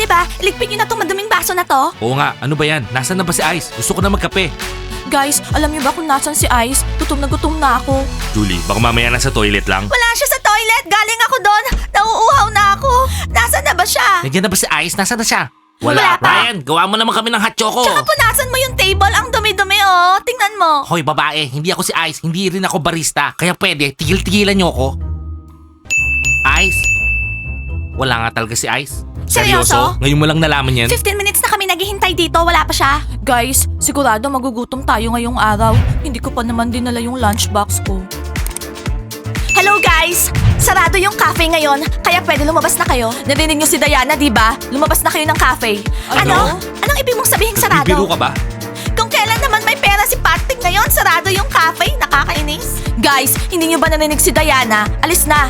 Pwede ba? Iligpit niyo na tong maduming baso na to? Oo nga, ano ba yan? Nasaan na ba si Ice? Gusto ko na magkape. Guys, alam niyo ba kung nasan si Ice? Gutom na gutom na ako. Julie, baka mamaya nasa toilet lang. Wala siya sa toilet! Galing ako doon! Nauuhaw na ako! Nasaan na ba siya? Nandiyan na ba si Ice? Nasaan na siya? Wala pa. Ryan, gawa mo naman kami ng hot choco. Tsaka punasan mo yung table, ang dumi-dumi oh! Tingnan mo! Hoy babae, hindi ako si Ice, hindi rin ako barista. Kaya pwede, tigil-tigilan niyo ako. Ice? Wala nga talaga si Ice. Seryoso? Ngayon mo lang nalaman yan? 15 minutes na kami naghihintay dito, wala pa siya. Guys, sigurado magugutom tayo ngayong araw. Hindi ko pa naman dinala yung lunchbox ko. Hello guys! Sarado yung cafe ngayon, kaya pwede lumabas na kayo. Narinig niyo si Diana, di ba? Lumabas na kayo ng cafe. Ano? Anong ibig mong sabihin sarado? Bibiro ka ba? Kung kailan naman may pera si Patrick ngayon, sarado yung cafe. Nakakainis. Guys, hindi niyo ba narinig si Diana? Alis na.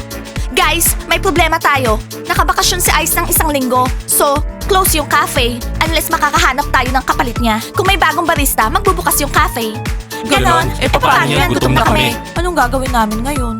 Guys, may problema tayo. Nakabakasyon si Ice ng isang linggo. So, close yung cafe. Unless makakahanap tayo ng kapalit niya. Kung may bagong barista, magbubukas yung cafe. Ganon? Eh, paano yan? Gutom na kami. Anong gagawin namin ngayon?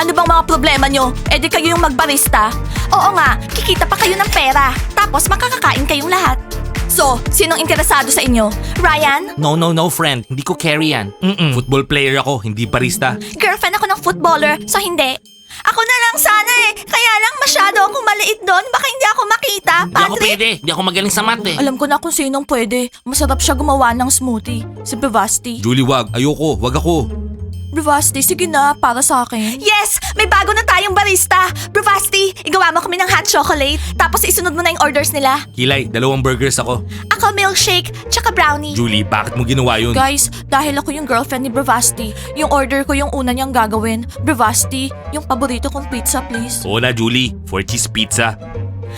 Ano bang mga problema nyo? E di kayo yung magbarista? Oo nga, kikita pa kayo ng pera. Tapos makakakain kayong lahat. So, sinong interesado sa inyo? Ryan? No, no, no, friend. Hindi ko carry yan. Mm-mm. Football player ako, hindi barista. Girlfriend ako ng footballer, so hindi. Ako na lang sana eh. Kaya lang masyado akong maliit doon. Baka hindi ako makita, Hindi ako Patrick. pwede. Hindi ako magaling sa math eh. Alam ko na kung sinong pwede. Masarap siya gumawa ng smoothie. Si Bravasti. Julie, wag. Ayoko. Wag ako. Bravasti, sige na, para sa akin. Yes! May bago na tayong barista! Bravasti, igawa mo kami ng hot chocolate. Tapos isunod mo na yung orders nila. Kilay, dalawang burgers ako. Ako milkshake, tsaka brownie. Julie, bakit mo ginawa yun? Guys, dahil ako yung girlfriend ni Bravasti, yung order ko yung una niyang gagawin. Bravasti, yung paborito kong pizza, please. Oo na, Julie. Four cheese pizza.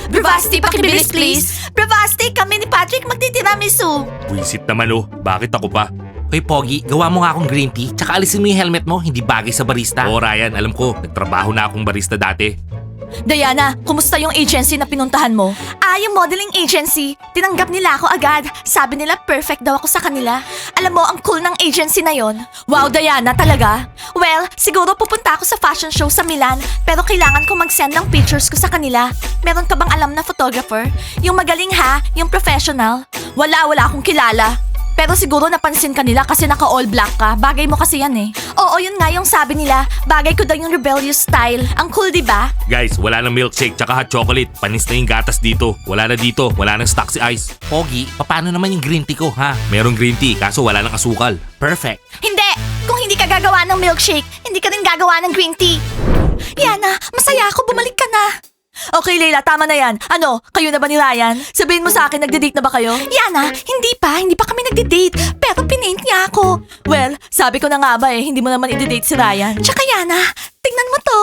Bravasti, pakibilis, please. Bravasti, kami ni Patrick magtitiramisu. Buisit naman oh. Bakit ako pa? Hoy Pogi, gawa mo nga akong green tea, tsaka alisin mo yung helmet mo, hindi bagay sa barista. Oo Ryan, alam ko, nagtrabaho na akong barista dati. Diana, kumusta yung agency na pinuntahan mo? Ah, yung modeling agency. Tinanggap nila ako agad. Sabi nila perfect daw ako sa kanila. Alam mo, ang cool ng agency na yon. Wow, Diana, talaga? Well, siguro pupunta ako sa fashion show sa Milan, pero kailangan ko mag-send ng pictures ko sa kanila. Meron ka bang alam na photographer? Yung magaling ha? Yung professional? Wala, wala akong kilala. Pero siguro napansin ka nila kasi naka all black ka. Bagay mo kasi yan eh. Oo, yun nga yung sabi nila. Bagay ko daw yung rebellious style. Ang cool, di ba? Guys, wala nang milkshake tsaka hot chocolate. Panis na yung gatas dito. Wala na dito. Wala nang stock si Ice. Pogi, paano naman yung green tea ko, ha? Merong green tea, kaso wala nang asukal. Perfect. Hindi! Kung hindi ka gagawa ng milkshake, hindi ka rin gagawa ng green tea. Yana, masaya ako. Bumalik ka na. Okay, Leila, tama na yan. Ano, kayo na ba ni Ryan? Sabihin mo sa akin, nagde-date na ba kayo? Yana, hindi pa. Hindi pa kami nagde-date. Pero pinaint niya ako. Well, sabi ko na nga ba eh, hindi mo naman i-date si Ryan. Tsaka Yana, tingnan mo to.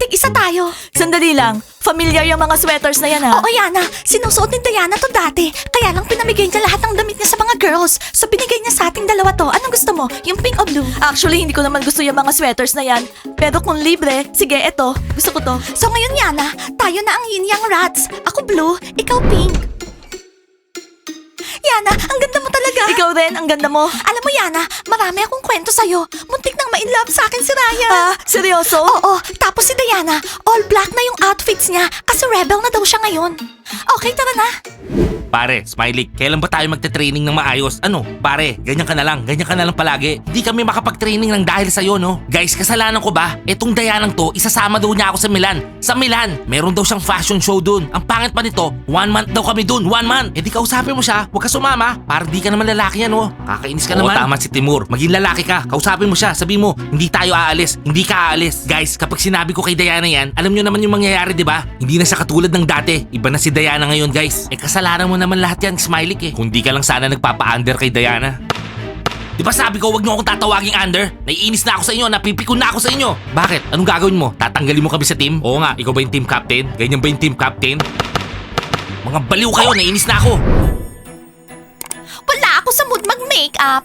Tig-isa tayo. Sandali lang. Familiar yung mga sweaters na yan ha? Oo, Yana. Sinusuot ni Diana to dati. Kaya lang pinamigay niya lahat ng damit niya sa mga girls. So binigay niya sa ating dalawa to. Anong gusto mo? Yung pink o blue? Actually, hindi ko naman gusto yung mga sweaters na yan. Pero kung libre, sige, eto. Gusto ko to. So ngayon, Yana, tayo na ang yin yang rats. Ako blue, ikaw pink. Rin, ang ganda mo. Alam mo, Yana, marami akong kwento sa'yo. Muntik nang ma-inlove sa akin si Ryan. Ah, seryoso? Oo, tapos si Diana, all black na yung outfits niya kasi rebel na daw siya ngayon. Okay, tara na. Pare, Smiley, kailan ba tayo magte-training ng maayos? Ano? Pare, ganyan ka na lang, ganyan ka na lang palagi. Hindi kami makapag-training ng dahil sa'yo, no? Guys, kasalanan ko ba? Etong Dayanang to, isasama daw niya ako sa Milan. Sa Milan, meron daw siyang fashion show dun. Ang pangit pa nito, one month daw kami dun, one month. Eh di kausapin mo siya, huwag ka sumama. Para di ka naman lalaki yan, oh. Kakainis ka Oo, naman. tama si Timur. Maging lalaki ka, kausapin mo siya. Sabi mo, hindi tayo aalis, hindi ka aalis. Guys, kapag sinabi ko kay Diana yan, alam nyo naman yung mangyayari, di ba? Hindi na siya katulad ng dati. Iba na si Diana ngayon, guys. Eh kasalanan mo naman lahat yan, Smiley eh. Kung di ka lang sana nagpapa-under kay Diana. Di ba sabi ko wag niyo akong tatawaging under? Naiinis na ako sa inyo, napipikon na ako sa inyo. Bakit? Anong gagawin mo? Tatanggalin mo kami sa team? Oo nga, ikaw ba yung team captain? Ganyan ba yung team captain? Mga baliw kayo, naiinis na ako. Wala ako sa mood mag-makeup.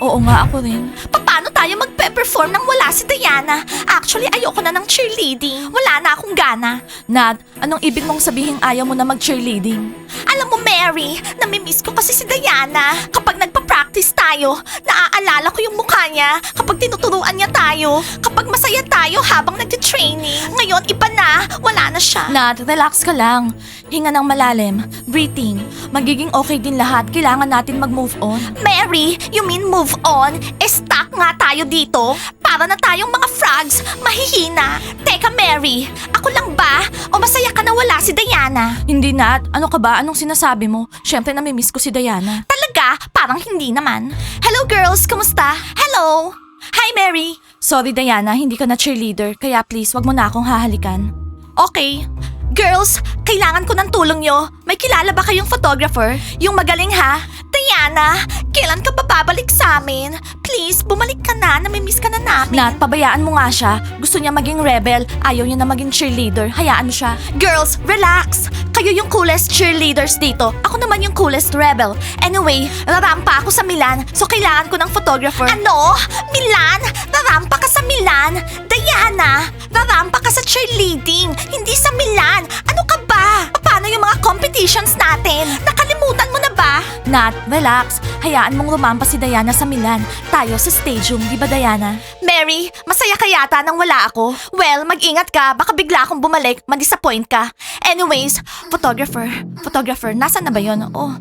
Oo nga, ako rin. Paano tayo magpe-perform nang wala si Diana. Actually, ayoko na ng cheerleading. Wala na akong gana. Nad, anong ibig mong sabihin ayaw mo na mag-cheerleading? Alam mo, Mary, namimiss ko kasi si Diana. Kapag nagpa-practice tayo, naaalala ko yung mukha niya. Kapag tinuturuan niya tayo. Kapag masaya tayo habang nagtitraining. Ngayon, iba na. Wala na siya. Nad, relax ka lang. Hinga ng malalim. Breathing. Magiging okay din lahat. Kailangan natin mag-move on. Mary, you mean move on? E nga tayo dito. Para na tayong mga frogs. Mahihina. Teka, Mary. Ako lang ba? O masaya ka na wala si Diana? Hindi, Nat. Ano ka ba? Anong sinasabi mo? Siyempre, namimiss ko si Diana. Talaga? Parang hindi naman. Hello, girls. Kumusta? Hello. Hi, Mary. Sorry, Diana. Hindi ka na cheerleader. Kaya please, wag mo na akong hahalikan. Okay. Girls, kailangan ko ng tulong nyo. May kilala ba kayong photographer? Yung magaling ha? Diana, kailan ka ba babalik sa amin? Please, bumalik ka na. Namimiss ka na namin. Nat, pabayaan mo nga siya. Gusto niya maging rebel. Ayaw niya na maging cheerleader. Hayaan mo siya. Girls, relax. Kayo yung coolest cheerleaders dito. Ako naman yung coolest rebel. Anyway, rarampa ako sa Milan, so kailangan ko ng photographer. Ano? Milan? Rarampa ka sa Milan? Diana, rarampa ka sa cheerleading, hindi sa Milan. Ano ka ba? Yung mga competitions natin? Nakalimutan mo na ba? Nat, relax. Hayaan mong rumampa si Diana sa Milan. Tayo sa stadium, di ba Diana? Mary, masaya ka yata nang wala ako. Well, mag-ingat ka. Baka bigla akong bumalik, ma-disappoint ka. Anyways, photographer. Photographer, nasan na ba yon? Oh,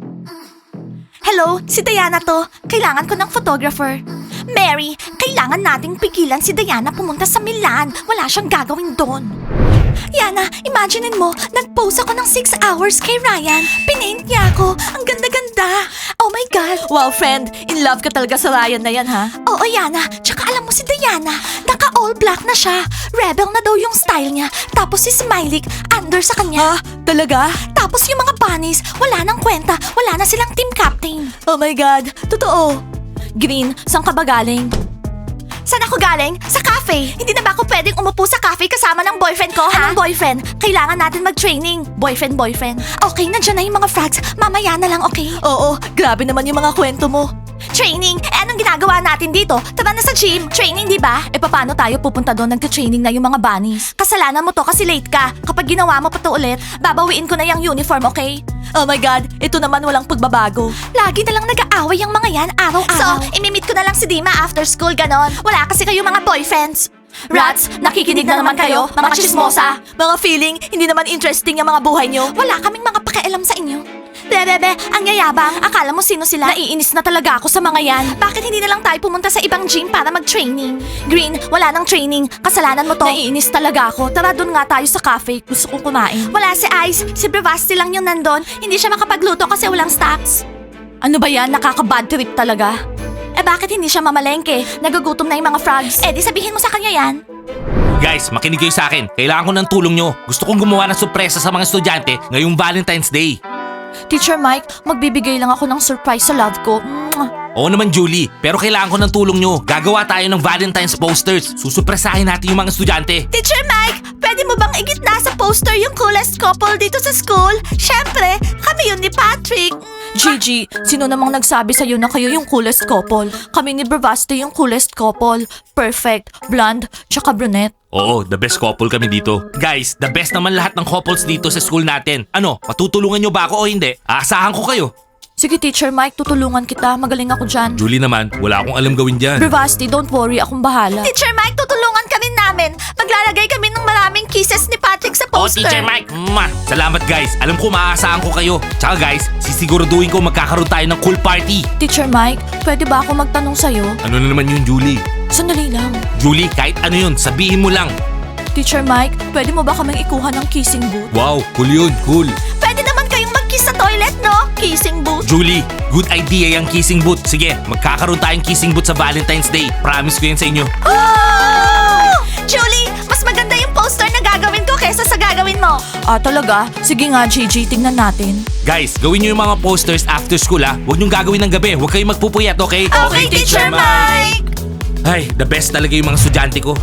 Hello, si Diana to. Kailangan ko ng photographer. Mary, kailangan nating pigilan si Diana pumunta sa Milan. Wala siyang gagawin doon. Yana, imaginein mo, nag-post ako ng 6 hours kay Ryan. Pinaint niya ako. Ang ganda-ganda. Oh my God. Wow, friend. In love ka talaga sa Ryan na yan, ha? Oo, Yana. Tsaka alam mo si Diana, naka-all black na siya. Rebel na daw yung style niya. Tapos si Smiley, under sa kanya. Ha? Talaga? Tapos yung mga bunnies, wala nang kwenta. Wala na silang team captain. Oh my God. Totoo. Green, saan ka ba galing? Saan ako galing? Sa cafe. Hindi na ba ako pwedeng umupo sa cafe kasama ng boyfriend ko, ha? Anong boyfriend? Kailangan natin mag-training. Boyfriend, boyfriend. Okay, nandiyan na yung mga frags. Mamaya na lang, okay? Oo, grabe naman yung mga kwento mo. Training? Ginagawa natin dito? Tara na sa gym. Training, di ba? E paano tayo pupunta doon nagka-training na yung mga bunnies? Kasalanan mo to kasi late ka. Kapag ginawa mo pa to ulit, babawiin ko na yung uniform, okay? Oh my God, ito naman walang pagbabago. Lagi na lang nag-aaway yung mga yan araw-araw. So, imimit ko na lang si Dima after school, ganon. Wala kasi kayo mga boyfriends. Rats, nakikinig na naman kayo, mga chismosa. Mga feeling, hindi naman interesting yung mga buhay nyo. Wala kaming mga pakialam sa inyo. Bebebe, ang yayabang. Akala mo sino sila? Naiinis na talaga ako sa mga yan. Bakit hindi na lang tayo pumunta sa ibang gym para mag-training? Green, wala nang training. Kasalanan mo to. Naiinis talaga ako. Tara doon nga tayo sa cafe. Gusto kong kumain. Wala si Ice. Si Brevasti lang yung nandun. Hindi siya makapagluto kasi walang stocks. Ano ba yan? Nakaka-bad trip talaga. Eh bakit hindi siya mamalengke? Nagugutom na yung mga frogs. Eh di sabihin mo sa kanya yan. Guys, makinig kayo sa akin. Kailangan ko ng tulong nyo. Gusto kong gumawa ng sorpresa sa mga estudyante ngayong Valentine's Day. Teacher Mike, magbibigay lang ako ng surprise sa love ko. Mwah. Oo naman Julie, pero kailangan ko ng tulong nyo. Gagawa tayo ng Valentine's posters. Susupresahin natin yung mga estudyante. Teacher Mike, pwede mo bang igitna sa poster yung coolest couple dito sa school? Siyempre, kami yun ni Patrick. Gigi, sino namang nagsabi sa'yo na kayo yung coolest couple? Kami ni Bravasti yung coolest couple. Perfect, blonde, tsaka brunette. Oo, the best couple kami dito. Guys, the best naman lahat ng couples dito sa school natin. Ano, matutulungan nyo ba ako o hindi? Aasahan ko kayo. Sige, Teacher Mike, tutulungan kita. Magaling ako dyan. Julie naman, wala akong alam gawin dyan. Bravasti, don't worry, akong bahala. Teacher namin. Maglalagay kami ng maraming kisses ni Patrick sa Oh, Teacher Mike! Mwah! Salamat guys. Alam ko maaasahan ko kayo. Tsaka guys, sisiguraduhin ko magkakaroon tayo ng cool party. Teacher Mike, pwede ba ako magtanong sa'yo? Ano na naman yun, Julie? Sandali lang. Julie, kahit ano yun, sabihin mo lang. Teacher Mike, pwede mo ba kaming ikuha ng kissing booth? Wow, cool yun, cool. Pwede naman kayong mag-kiss sa toilet, no? Kissing booth. Julie, good idea yung kissing booth. Sige, magkakaroon tayong kissing booth sa Valentine's Day. Promise ko yan sa inyo. Oh! Julie, mas maganda yung poster na gagawin ko kesa sa gagawin mo. Ah, talaga? Sige nga, Gigi, tingnan natin. Guys, gawin nyo yung mga posters after school ha. Huwag nyo gagawin ng gabi. Huwag kayong magpupuyat, okay? Ay, the best talaga yung mga estudyante ko.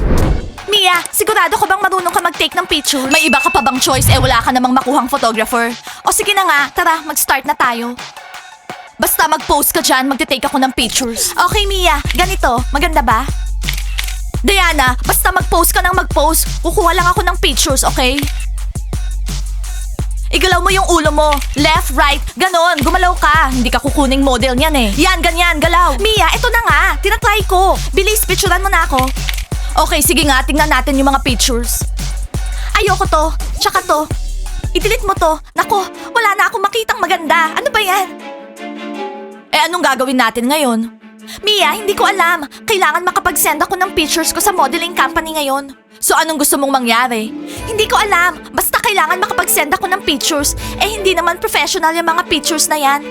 Mia, sigurado ka bang marunong ka mag-take ng pictures? May iba ka pa bang choice eh wala ka namang makuhang photographer? O sige na nga, tara, mag-start na tayo. Basta mag-post ka dyan, mag-take ako ng pictures. Okay, Mia, ganito, maganda ba? Diana, basta mag-post ka ng mag-post. Kukuha lang ako ng pictures, okay? Igalaw mo yung ulo mo. Left, right, ganon. Gumalaw ka. Hindi ka kukuning model niyan eh. Yan, ganyan, galaw. Mia, ito na nga. Tinatry ko. Bilis, picturean mo na ako. Okay, sige nga. Tingnan natin yung mga pictures. Ayoko to. Tsaka to. I-delete mo to. Nako, wala na akong makitang maganda. Ano ba yan? Eh anong gagawin natin ngayon? Mia, hindi ko alam. Kailangan makapag-send ako ng pictures ko sa modeling company ngayon. So anong gusto mong mangyari? Hindi ko alam. Basta kailangan makapag-send ako ng pictures. Eh hindi naman professional yung mga pictures na yan.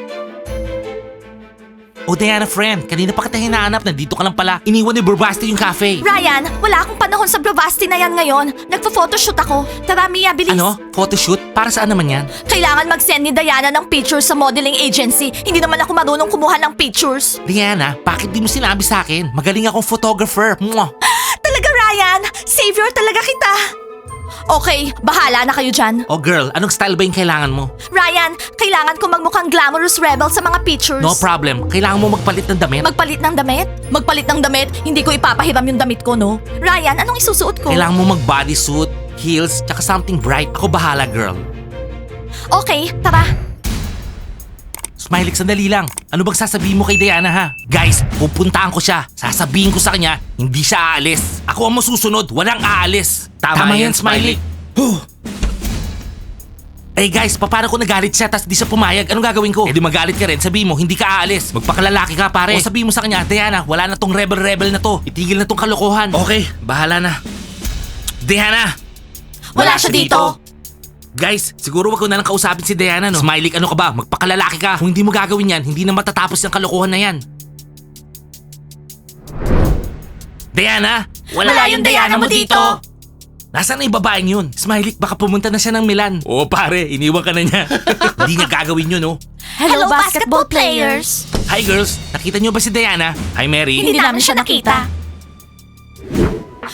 O Diana friend, kanina pa kita hinahanap, nandito ka lang pala. Iniwan ni Burbasti yung cafe. Ryan, wala akong panahon sa Bravasti na yan ngayon. Nagpo-photoshoot ako. Tara Mia, bilis. Ano? Photoshoot? Para saan naman yan? Kailangan mag-send ni Diana ng pictures sa modeling agency. Hindi naman ako marunong kumuha ng pictures. Diana, bakit di mo sinabi sa akin? Magaling akong photographer. Mwah! Talaga Ryan, savior talaga kita. Okay, bahala na kayo dyan. Oh girl, anong style ba yung kailangan mo? Ryan, kailangan ko magmukhang glamorous rebel sa mga pictures. No problem. Kailangan mo magpalit ng damit. Magpalit ng damit? Magpalit ng damit? Hindi ko ipapahiram yung damit ko, no? Ryan, anong isusuot ko? Kailangan mo mag-bodysuit, heels, tsaka something bright. Ako bahala, girl. Okay, tara. Smiley, sandali lang. Ano bang sasabihin mo kay Diana ha? Guys, pupuntaan ko siya. Sasabihin ko sa kanya, hindi siya aalis. Ako ang masusunod, walang aalis. Tama, yan, Smiley. Huh. Eh guys, paano kung nagalit siya tapos di siya pumayag? Anong gagawin ko? Eh di magalit ka rin, sabihin mo, hindi ka aalis. Magpakalalaki ka pare. O sabihin mo sa kanya, Diana, wala na tong rebel-rebel na to. Itigil na tong kalokohan. Okay, bahala na. Diana! Wala siya dito. Guys, siguro wag ko na lang kausapin si Diana, no? Smiley, ano ka ba? Magpakalalaki ka. Kung hindi mo gagawin yan, hindi na matatapos yung kalokohan na yan. Diana? Wala yung Diana mo dito. Nasaan na yung babaeng yun? Smiley, baka pumunta na siya ng Milan. Oo pare, iniwan ka na niya. hindi niya gagawin yun, no? Hello, basketball players. Hi girls, nakita niyo ba si Diana? Hi Mary. Hindi namin siya nakita.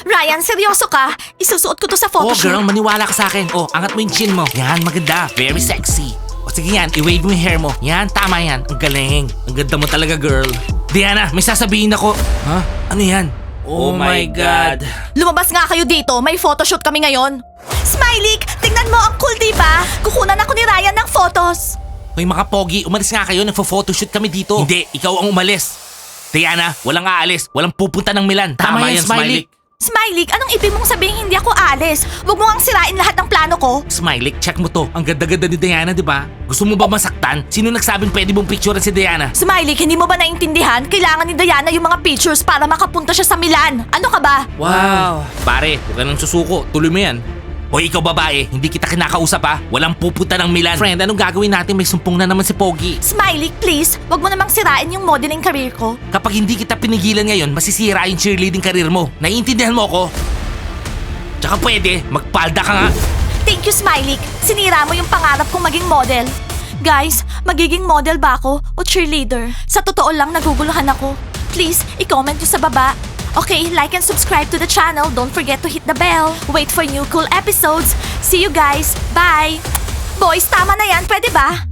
Ryan, seryoso ka? Isusuot ko to sa Oh photoshoot. girl, maniwala ka sa akin. Oh, angat mo yung chin mo. Yan, maganda. Very sexy. O sige yan, i-wave mo yung hair mo. Yan, tama yan. Ang galing. Ang ganda mo talaga, girl. Diana, may sasabihin ako. Ha? Ano yan? Oh, my God. Lumabas nga kayo dito, may photoshoot kami ngayon. Smiley, tingnan mo ang cool, di ba? Kukunan ako ni Ryan ng photos. Hoy mga pogi, umalis nga kayo. Nagfo-photoshoot kami dito. Hindi, ikaw ang umalis. Diana, walang aalis. Walang pupunta ng Milan. Tama, yan, Smiley. Smiley, anong ibig mong sabihin hindi ako aalis? Huwag mo ang sirain lahat ng plano ko. Smiley, check mo to. Ang ganda-ganda ni Diana, di ba? Gusto mo ba masaktan? Sino nagsabing pwede mong picture si Diana? Smiley, hindi mo ba naintindihan? Kailangan ni Diana yung mga pictures para makapunta siya sa Milan. Ano ka ba? Wow! Pare, huwag ka nang susuko. Tuloy mo yan. O ikaw babae, hindi kita kinakausap ha. Walang pupunta ng Milan. Friend, anong gagawin natin? May sumpong na naman si Pogi. Smiley, please, wag mo namang sirain yung modeling career ko. Kapag hindi kita pinigilan ngayon, masisira yung cheerleading career mo. Naiintindihan mo ako? Tsaka pwede, magpalda ka nga. Thank you, Smiley. Sinira mo yung pangarap kong maging model. Guys, magiging model ba ako o cheerleader? Sa totoo lang, naguguluhan ako. Please, i-comment nyo sa baba. Okay, like and subscribe to the channel. Don't forget to hit the bell. Wait for new cool episodes. See you guys. Bye! Boys, tama na yan. Pwede ba?